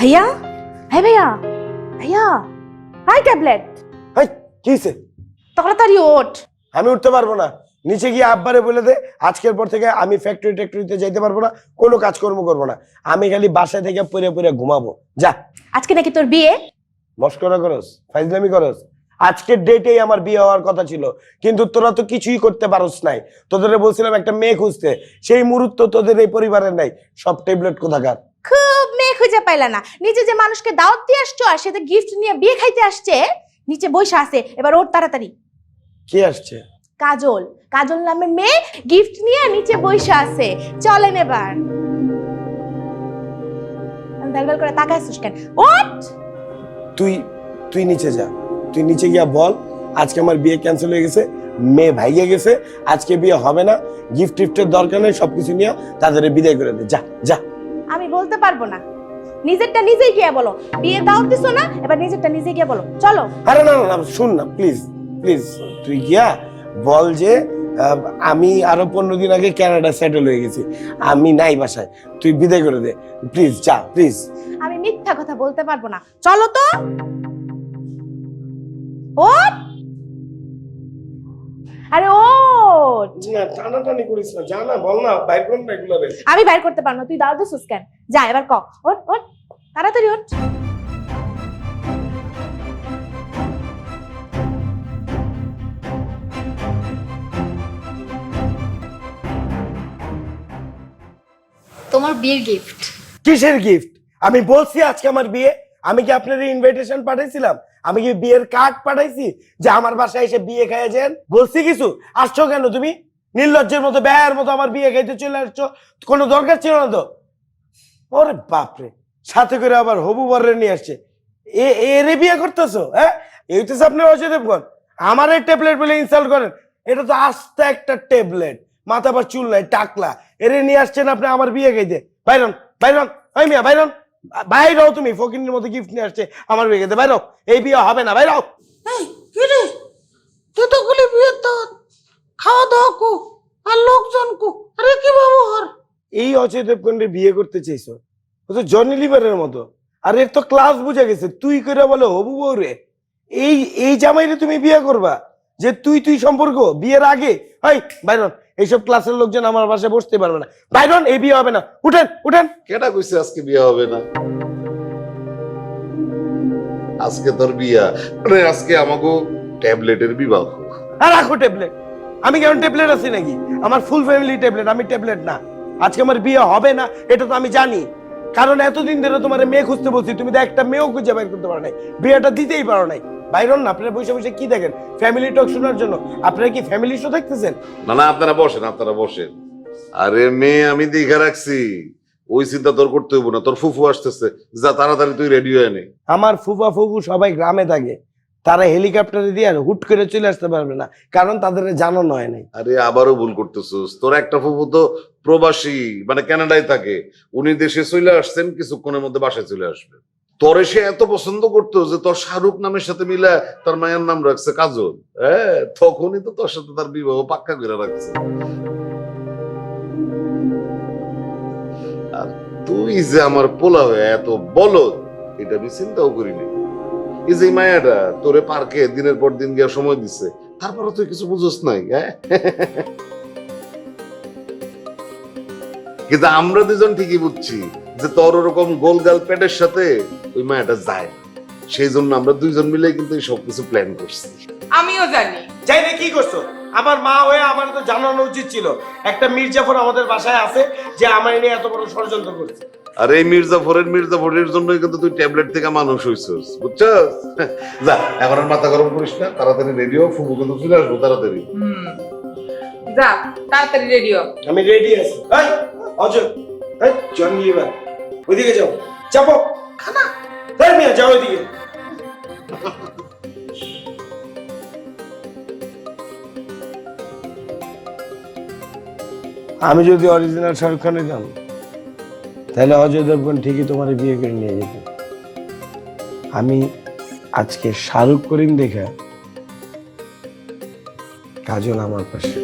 ভাইয়া? হ্যাঁ ভাইয়া? ভাইয়া? High tablet. হাই কি হইছে? তাড়াতাড়ি ওঠ। আমি উঠতে পারব না। নিচে গিয়ে আব্বারে বলে দে আজকের পর থেকে আমি ফ্যাক্টরি ট্যাক্টরিতে যাইতে পারব না কোনো কাজকর্ম করব না। আমি খালি বাসায় থেকে পরে পরে ঘুমাবো। যা। আজকে নাকি তোর বিয়ে? মস্করা করস ফাইজলামি করস। আজকের ডেটেই আমার বিয়ে হওয়ার কথা ছিল কিন্তু তোরা তো কিছুই করতে পারস নাই। তোদের বলছিলাম একটা মেয়ে খুঁজতে সেই মুহূর্ত তোদের এই পরিবারের নাই। সব ট্যাবলেট কোথাকার? খুব খুঁজে পাইলা না। নিচে যে মানুষকে দাওয়াত দিয়ে আসছো আর সে তো গিফট নিয়ে বিয়ে খাইতে আসছে নিচে বসে আছে। এবার ওর তাড়াতাড়ি। কে আসছে? কাজল। কাজল নামের মেয়ে গিফট নিয়ে নিচে বসে আছে। চলেন এবার। দালদাল করে তাকাইছিস কেন? ওঠ! তুই তুই নিচে যা। তুই নিচে গিয়া বল আজকে আমার বিয়ে ক্যান্সেল হয়ে গেছে মেয়ে ভাইগে গেছে আজকে বিয়ে হবে না গিফট টিফটের দরকার নেই সবকিছু নিয়ে তাদের বিদায় করে দে। যা যা। আমি বলতে পারব না। নিজেরটা নিজেই গিয়ে বলো। বিয়ে দাওয়াত দিছো না এবার নিজেরটা নিজে গিয়ে বলো। চলো। আরে না না না শুন না প্লিজ প্লিজ তুই গিয়া বল যে আমি আরও পনেরো দিন আগে কানাডা সেটেল হয়ে গেছি। আমি নাই বাসায়। তুই বিদায় করে দে। প্লিজ যা প্লিজ আমি মিথ্যা কথা বলতে পারব না। চলো তো। ওঠ। আরে ওঠ। না টানাটানি করিস না। যা না বল না বাইর কর না এগুলো আমি বাইর করতে পারব না। তুই দাও দিছিস কেন? যা এবার ক। ওঠ ওঠ। তাড়াতাড়ি ওঠ। তোমার বিয়ের গিফট কিসের গিফট আমি বলছি আজকে আমার বিয়ে। আমি কি আপনার ইনভাইটেশন পাঠাইছিলাম? আমি কি বিয়ের কার্ড পাঠাইছি? যে আমার বাসায় এসে বিয়ে খাইয়ে যান? বলছি কিছু? আসছো কেন তুমি? নির্লজ্জের মতো ব্যয়ের মতো আমার বিয়ে খাইতে চলে আসছো। কোনো দরকার ছিল না তো? ওরে বাপরে। সাথে করে আবার হবু বরের নিয়ে আসছে। এ এরে বিয়ে করতেছো হ্যাঁ? এই হইতেছে আপনার অজয় দেবগন আমার এই ট্যাবলেট বলে ইনস্টল করেন। এটা তো আস্তে একটা ট্যাবলেট মাথা পর চুল নাই টাকলা। এরে নিয়ে আসছেন আপনি আমার বিয়ে খাইতে। বাইরন বাইরন ওই মিয়া বাইরন। বাইরাও তুমি ফকিনের মতো গিফট নিয়ে আসছে আমার বিয়ে খাইতে। বাইরাও এই বিয়ে হবে না বাইরাও কতগুলি বিয়ে দাওয়াত খাওয়া দাওয়া কু আর লোকজন কু? আরে কি ব্যবহার এই অজয় দেবগণের বিয়ে করতে চাইছো? ও তো জনি লিভারের মতো। আর এর তো ক্লাস বুঝে গেছে। তুই করে বলে হবু বউ রে এই এই জামাইরে তুমি বিয়ে করবা? যে তুই তুই সম্পর্ক বিয়ের আগে? হাই বাইরন এইসব ক্লাসের লোকজন আমার বাসায় বসতে পারবে না। বাইরন এই বিয়ে হবে না। উঠেন উঠেন! কেটা কইছে আজকে বিয়ে হবে না? আজকে তোর বিয়া। মানে আজকে আমাকে ট্যাবলেটের বিবাহ। আর রাখো ট্যাবলেট। আমি কেমন ট্যাবলেট আছি নাকি? আমার ফুল ফ্যামিলি ট্যাবলেট আমি ট্যাবলেট না। আজকে আমার বিয়ে হবে না এটা তো আমি জানি। কারণ এতদিন ধরে তোমার মেয়ে খুঁজতে বলছি তুমি তো একটা মেয়েও খুঁজে বাইর করতে পারো নাই বিয়েটা দিতেই পারো নাই। বাইরন না আপনারা বসে বসে কি দেখেন? ফ্যামিলি টক শোনার জন্য। আপনারা কি ফ্যামিলি শো দেখতেছেন? না না আপনারা বসেন আপনারা বসেন। আরে মেয়ে আমি দেখে রাখছি। ওই চিন্তা তোর করতে হইব না তোর ফুফু আসতেছে। যা তাড়াতাড়ি তুই রেডি হয়ে নে। আমার ফুফা ফুফু সবাই গ্রামে থাকে। তারা হেলিকপ্টারে দিয়ে আর হুট করে চলে আসতে পারবে না। কারণ তাদের জানানো হয় নাই। আরে, আবারও ভুল করতেছিস। তোর একটা ফুফু তো প্রবাসী মানে কানাডায় থাকে। উনি দেশে চলে আসছেন, কিছুক্ষণের মধ্যে বাসায় চলে আসবে। তোরে সে এত পছন্দ করতো যে তোর শাহরুখ নামের সাথে মিলে তার মায়ের নাম রাখছে কাজল। হ্যাঁ তখনই তো তোর সাথে তার বিবাহ পাক্কা করে রাখছে। আর তুই যে আমার পোলা হয়ে এত বলো এটা আমি চিন্তাও করিনি। এই যে মায়াটা তোরে পার্কে দিনের পর দিন গিয়ে সময় দিচ্ছে তারপরে তুই কিছু বুঝোস নাই হ্যাঁ? কিন্তু আমরা দুজন ঠিকই বুঝছি যে তোর ওরকম গোলগাল পেটের সাথে ওই মায়াটা যায়। সেই জন্য আমরা দুইজন মিলে কিন্তু এই সবকিছু প্ল্যান করছি। আমিও জানি। যাই না কি করছ? আমার মা হয়ে আমার তো জানানো উচিত ছিল। একটা মির্জাফর আমাদের বাসায় আছে যে আমার নিয়ে এত বড় ষড়যন্ত্র করছে। আর এই মির্জাফরের মির্জাফরের জন্যই কিন্তু তুই ট্যাবলেট থেকে মানুষ হইছিস বুঝছস? যা এখন আর মাথা গরম করিস না তাড়াতাড়ি রেডিও ফুবু কিন্তু চলে আসব তাড়াতাড়ি। যা তাড়াতাড়ি রেডিও। আমি রেডি আছি। এই অজয় এই জন লিভার ওইদিকে যাও। চাপো। খানা তাই মিয়া যাও ওইদিকে। আমি যদি অরিজিনাল শাহরুখ খান হইতাম তাহলে অজয় দেবগণ ঠিকই তোমার বিয়ে করে নিয়ে যেত। আমি আজকে শাহরুখ করিম দেখা কাজল আমার পাশে।